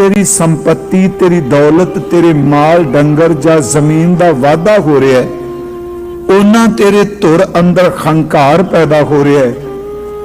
ਤੇਰੀ ਸੰਪਤੀ, ਤੇਰੀ ਦੌਲਤ, ਤੇਰੇ ਮਾਲ, ਡੰਗਰ ਜਾਂ ਜ਼ਮੀਨ ਦਾ ਵਾਧਾ ਹੋ ਰਿਹਾ ਹੈ। ਉਹਨਾਂ ਤੇਰੇ ਧੁਰ ਅੰਦਰ ਹੰਕਾਰ ਪੈਦਾ ਹੋ ਰਿਹਾ ਹੈ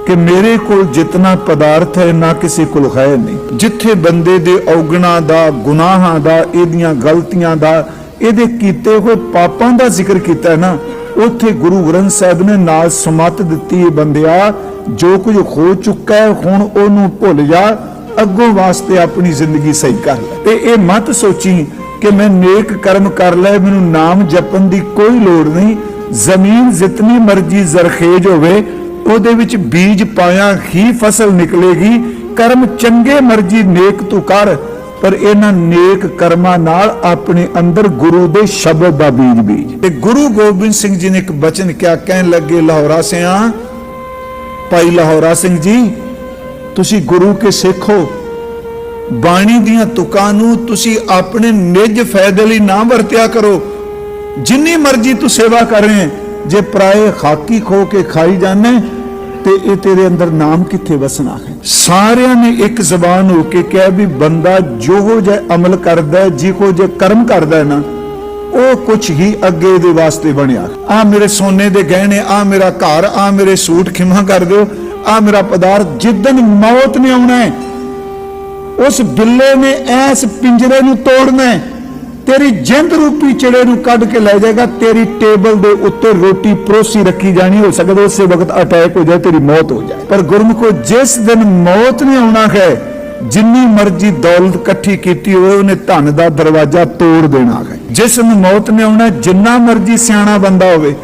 ਕਿ ਮੇਰੇ ਕੋਲ ਜਿੰਨਾ ਪਦਾਰਥ ਹੈ, ਨਾ ਕਿਸੇ ਕੋਲ ਹੈ ਨਹੀਂ। ਜਿੱਥੇ ਬੰਦੇ ਦੇ ਔਗਣਾ ਦਾ, ਗੁਨਾਹਾਂ ਦਾ, ਇਹਦੀਆਂ ਗਲਤੀਆਂ ਦਾ, ਇਹਦੇ ਕੀਤੇ ਹੋਏ ਪਾਪਾਂ ਦਾ ਜ਼ਿਕਰ ਕੀਤਾ ਹੈ ਨਾ, ਉੱਥੇ ਗੁਰੂ ਗ੍ਰੰਥ ਸਾਹਿਬ ਨੇ ਨਾਲ ਸਮਤ ਦਿੱਤੀ ਹੈ, ਬੰਦਿਆ, ਜੋ ਕੁਝ ਹੋ ਚੁੱਕਾ ਹੈ, ਹੁਣ ਉਹਨੂੰ ਭੁੱਲ ਜਾ ਅੱਗੋਂ ਵਾਸਤੇ ਆਪਣੀ ਜ਼ਿੰਦਗੀ ਸਹੀ ਕਰ ਲੈ। ਤੇ ਇਹ ਮਤ ਸੋਚੀ ਕਿ ਮੈਂ ਨੇਕ ਕਰਮ ਕਰ ਲੈ, ਮੈਨੂੰ ਨਾਮ ਜਪਣ ਦੀ ਕੋਈ ਲੋੜ ਨਹੀਂ। ਜ਼ਮੀਨ ਜਿਤਨੀ ਮਰਜ਼ੀ ਜ਼ਰਖੇਜ ਹੋਵੇ, ਉਹਦੇ ਵਿੱਚ ਬੀਜ ਪਾਇਆ ਹੀ ਫਸਲ ਨਿਕਲੇਗੀ। ਕਰਮ ਚੰਗੇ ਮਰਜ਼ੀ ਨੇਕ ਤੂੰ ਕਰ, ਪਰ ਇਹਨਾਂ ਨੇਕ ਕਰਮਾਂ ਨਾਲ ਆਪਣੇ ਅੰਦਰ ਗੁਰੂ ਦੇ ਸ਼ਬਦ ਦਾ ਬੀਜ ਬੀਜ। ਤੇ ਗੁਰੂ ਗੋਬਿੰਦ ਸਿੰਘ ਜੀ ਨੇ ਇੱਕ ਬਚਨ ਕਿਹਾ, ਕਹਿਣ ਲੱਗੇ, ਲਾਹੌਰਾ ਸਿਆਂ, ਭਾਈ ਲਾਹੌਰਾ ਸਿੰਘ ਜੀ ਤੁਸੀਂ ਗੁਰੂ ਕੇ ਸਿੱਖ ਹੋ। ਬਾਣੀ ਦੀਆਂ ਤੁਕਾਂ ਨੂੰ ਤੁਸੀਂ ਆਪਣੇ ਨਿੱਜ ਫਾਇਦੇ ਲਈ ਨਾ ਵਰਤਿਆ ਕਰੋ। ਜਿੰਨੀ ਮਰਜ਼ੀ ਤੂੰ ਸੇਵਾ ਕਰ ਰਹੇ ਜੇ ਪਰਾਏ ਖਾਕੀ ਖੋ ਕੇ ਖਾਈ ਜਾਣੇ ਤੇ ਇਹ ਤੇਰੇ ਅੰਦਰ ਨਾਮ ਕਿੱਥੇ ਵਸਣਾ ਹੈ? ਸਾਰਿਆਂ ਨੇ ਇੱਕ ਜ਼ਬਾਨ ਹੋ ਕੇ ਕਿਹਾ ਵੀ ਬੰਦਾ ਜੋ ਜੇ ਅਮਲ ਕਰਦਾ, ਜਿਹੋ ਜੇ ਕਰਮ ਕਰਦਾ ਨਾ, ਉਹ ਕੁਝ ਹੀ ਅੱਗੇ ਦੇ ਵਾਸਤੇ ਬਣਿਆ। ਆ ਮੇਰੇ ਸੋਨੇ ਦੇ ਗਹਿਣੇ, ਆ ਮੇਰਾ ਘਰ, ਆ ਮੇਰੇ ਸੂਟ ਖਿਮਾ ਕਰ ਦਿਓ। ਆ ਮੇਰਾ ਪਦਾਰਥ ਜਿੱਦਨ ਮੌਤ ਨੇ ਆਉਣਾ ਹੈ, ਉਸ ਬਿੱਲੇ ਨੇ ਐਸ ਪਿੰਜਰੇ ਨੂੰ ਤੋੜਨਾ ਹੈ, ਤੇਰੀ ਜਿੰਦ ਰੂਪੀ ਚਿੜੇ ਨੂੰ ਕੱਢ ਕੇ ਲੈ ਜਾਏਗਾ, ਤੇਰੀ ਟੇਬਲ ਦੇ ਉੱਤੇ ਰੋਟੀ ਪਰੋਸੀ ਰੱਖੀ ਜਾਣੀ, ਹੋ ਸਕਦਾ ਉਸੇ ਵਕਤ ਅਟੈਕ ਹੋ ਜਾਏ, ਤੇਰੀ ਮੌਤ ਹੋ ਜਾਏ। ਪਰ ਗੁਰਮੁਖੋ, ਜਿਸ ਦਿਨ ਮੌਤ ਨੇ ਆਉਣਾ ਹੈ, ਜਿੰਨੀ ਮਰਜ਼ੀ ਦੌਲਤ ਇਕੱਠੀ ਕੀਤੀ ਹੋਵੇ, ਉਹਨੇ ਧਨ ਦਾ ਦਰਵਾਜ਼ਾ ਤੋੜ ਦੇਣਾ ਹੈ। ਜਿਸ ਨੂੰ ਮੌਤ ਨੇ ਆਉਣਾ ਜਿੰਨਾ ਮਰਜ਼ੀ ਸਿਆਣਾ ਬੰਦਾ ਹੋਵੇ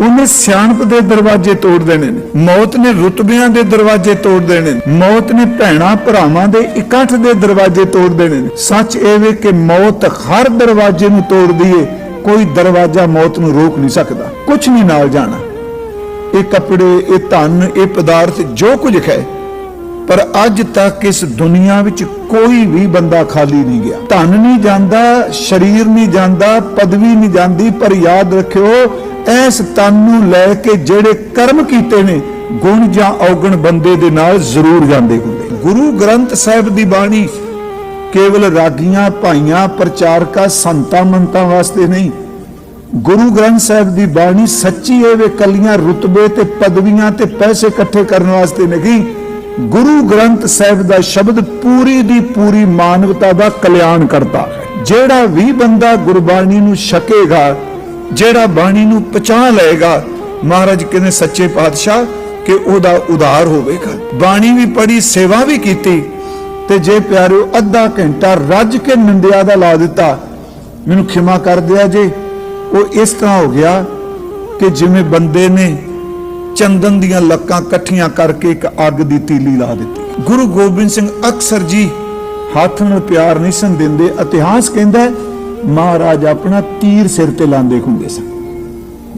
ਉਹਨੇ ਸਿਆਣਪ ਦੇ ਦਰਵਾਜ਼ੇ ਤੋੜ ਦੇਣੇ ਨੇ। ਮੌਤ ਨੇ ਰੁਤਬਿਆਂ ਦੇ ਦਰਵਾਜ਼ੇ ਤੋੜ ਦੇਣੇ ਨੇ। ਮੌਤ ਨੇ ਭੈਣਾ ਭਰਾਵਾਂ ਦੇ ਇਕੱਠ ਦੇ ਦਰਵਾਜ਼ੇ ਤੋੜ ਦੇਣੇ ਨੇ। ਸੱਚ ਇਹ ਵੇ ਕਿ ਮੌਤ ਹਰ ਦਰਵਾਜ਼ੇ ਨੂੰ ਤੋੜਦੀ ਏ, ਕੋਈ ਦਰਵਾਜ਼ਾ ਮੌਤ ਨੂੰ ਰੋਕ ਨਹੀਂ ਸਕਦਾ। ਕੁਝ ਨਹੀਂ ਨਾਲ ਜਾਣਾ। ਇਹ ਕੱਪੜੇ, ਇਹ ਧਨ, ਇਹ ਪਦਾਰਥ ਜੋ ਕੁਝ ਹੈ। ਪਰ ਅੱਜ ਤੱਕ ਇਸ ਦੁਨੀਆ ਵਿੱਚ ਕੋਈ ਵੀ ਬੰਦਾ ਖਾਲੀ ਨਹੀਂ ਗਿਆ। ਧਨ ਨਹੀਂ ਜਾਂਦਾ, ਸਰੀਰ ਨਹੀਂ ਜਾਂਦਾ, ਪਦਵੀ ਨਹੀਂ ਜਾਂਦੀ, ਪਰ ਯਾਦ ਰੱਖਿਓ ਇਸ ਤਨ ਨੂੰ ਲੈ ਕੇ ਜਿਹੜੇ ਕਰਮ ਕੀਤੇ ਨੇ, ਗੁਣ ਜਾਂ ਔਗਣ ਬੰਦੇ ਦੇ ਨਾਲ ਜ਼ਰੂਰ ਜਾਂਦੇ ਹੁੰਦੇ ਗੁਰੂ ਗ੍ਰੰਥ ਸਾਹਿਬ ਦੀ ਬਾਣੀ, ਕੇਵਲ ਰਾਗੀਆਂ, ਭਾਈਆਂ, ਪ੍ਰਚਾਰਕਾਂ, ਸੰਤਾਂ, ਮੰਤਾਂ ਵਾਸਤੇ ਨਹੀਂ। ਗੁਰੂ ਗ੍ਰੰਥ ਸਾਹਿਬ ਦੀ ਬਾਣੀ ਸੱਚੀ ਹੈ ਵੇ ਕੱਲੀਆਂ ਰੁਤਬੇ ਤੇ ਪਦਵੀਆਂ ਤੇ ਪੈਸੇ ਇਕੱਠੇ ਕਰਨ ਵਾਸਤੇ ਨਹੀਂ। ਗੁਰੂ ਗ੍ਰੰਥ ਸਾਹਿਬ ਦਾ ਸ਼ਬਦ ਪੂਰੀ ਦੀ ਪੂਰੀ ਮਾਨਵਤਾ ਦਾ ਕਲਿਆਣ ਕਰਦਾ। ਹੈ ਜਿਹੜਾ ਵੀ ਬੰਦਾ ਗੁਰਬਾਣੀ ਨੂੰ ਛਕੇਗਾ ਜਿਹੜਾ ਬਾਣੀ ਨੂੰ ਪਛਾਣ ਲਏਗਾ, ਮਹਾਰਾਜ ਕਹਿੰਦੇ ਸੱਚੇ ਪਾਤਸ਼ਾਹ ਕਿ ਉਹਦਾ ਉਧਾਰ ਹੋਵੇਗਾ। ਬਾਣੀ ਵੀ ਪੜੀ ਸੇਵਾ ਵੀ ਕੀਤੀ, ਤੇ ਜੇ ਪਿਆਰਿਓ ਅੱਧਾ ਘੰਟਾ ਰੱਜ ਕੇ ਨਿੰਦਿਆ ਦਾ ਲਾ ਦਿੱਤਾ, ਮੈਨੂੰ ਖਿਮਾ ਕਰ ਦਿਆ ਜੇ। ਉਹ ਇਸ ਤਰ੍ਹਾਂ ਹੋ ਗਿਆ ਕਿ ਜਿਵੇਂ ਬੰਦੇ ਨੇ ਚੰਦਨ ਦੀਆਂ ਲੱਕਾਂ ਇਕੱਠੀਆਂ ਕਰਕੇ ਇੱਕ ਅੱਗ ਦੀ ਤੀਲੀ ਲਾ ਦਿੱਤੀ। ਗੁਰੂ ਗੋਬਿੰਦ ਸਿੰਘ ਅਕਸਰ ਜੀ ਹੱਥ ਨੂੰ ਪਿਆਰ ਨਹੀਂ ਸਨ ਦਿੰਦੇ, ਇਤਿਹਾਸ ਕਹਿੰਦਾ ਮਹਾਰਾਜ ਆਪਣਾ ਤੀਰ ਸਿਰ ਤੇ ਲਾਉਂਦੇ ਹੁੰਦੇ ਸਨ।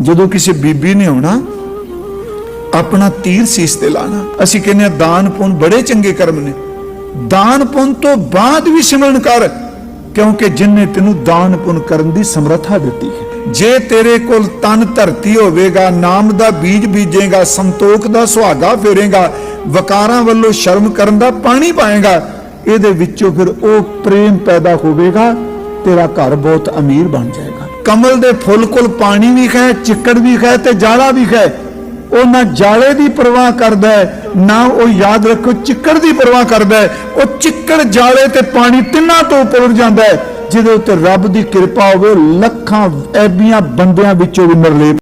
ਜਦੋਂ ਕਿਸੇ ਬੀਬੀ ਨੇ ਆਉਣਾ, ਆਪਣਾ ਤੀਰ ਸੀਸ ਤੇ ਲਾਣਾ ਅਸੀਂ ਕਹਿੰਦੇ ਹਾਂ, ਦਾਨ ਪੁੰਨ ਬੜੇ ਚੰਗੇ ਕਰਮ ਨੇ। ਦਾਨ ਪੁੰਨ ਤੋਂ ਬਾਅਦ ਵੀ ਸਿਮਰਨ ਕਰ, ਕਿਉਂਕਿ ਜਿਨਨੇ ਤੈਨੂੰ ਦਾਨ ਪੁੰਨ ਕਰਨ ਦੀ ਸਮਰੱਥਾ ਦਿੱਤੀ ਹੈ। ਜੇ ਤੇਰੇ ਕੋਲ ਤਨ ਧਰਤੀ ਹੋਵੇਗਾ, ਨਾਮ ਦਾ ਬੀਜ ਬੀਜੇਗਾ, ਸੰਤੋਖ ਦਾ ਸੁਹਾਗਾ ਫੇਰੇਗਾ, ਵਕਾਰਾਂ ਵੱਲੋਂ ਸ਼ਰਮ ਕਰਨ ਦਾ ਪਾਣੀ ਪਾਏਗਾ, ਇਹਦੇ ਵਿੱਚੋਂ ਫਿਰ ਉਹ ਪ੍ਰੇਮ ਪੈਦਾ ਹੋਵੇਗਾ ਤੇਰਾ ਘਰ ਬਹੁਤ ਅਮੀਰ ਬਣ ਜਾਏਗਾ। ਕਮਲ ਦੇ ਫੁੱਲ ਕੋਲ ਪਾਣੀ ਵੀ ਹੈ ਚਿੱਕੜ ਵੀ ਹੈ ਤੇ ਜਾਲਾ ਵੀ ਹੈ ਉਹ ਨਾ ਜਾਲੇ ਦੀ ਪਰਵਾਹ ਕਰਦਾ ਹੈ, ਨਾ ਉਹ ਯਾਦ ਰੱਖੋ ਚਿੱਕੜ ਦੀ ਪਰਵਾਹ ਕਰਦਾ ਹੈ। ਉਹ ਚਿੱਕੜ ਜਾਲੇ ਤੇ ਪਾਣੀ ਤਿੰਨਾਂ ਤੋਂ ਉੱਪਰ ਉੱਠ ਜਾਂਦਾ ਹੈ। ਜਿਹਦੇ ਉੱਤੇ ਰੱਬ ਦੀ ਕਿਰਪਾ ਹੋਵੇ ਲੱਖਾਂ ਐਬੀਆਂ ਬੰਦਿਆਂ ਵਿੱਚੋਂ ਵੀ ਨਿਰਲੇਪ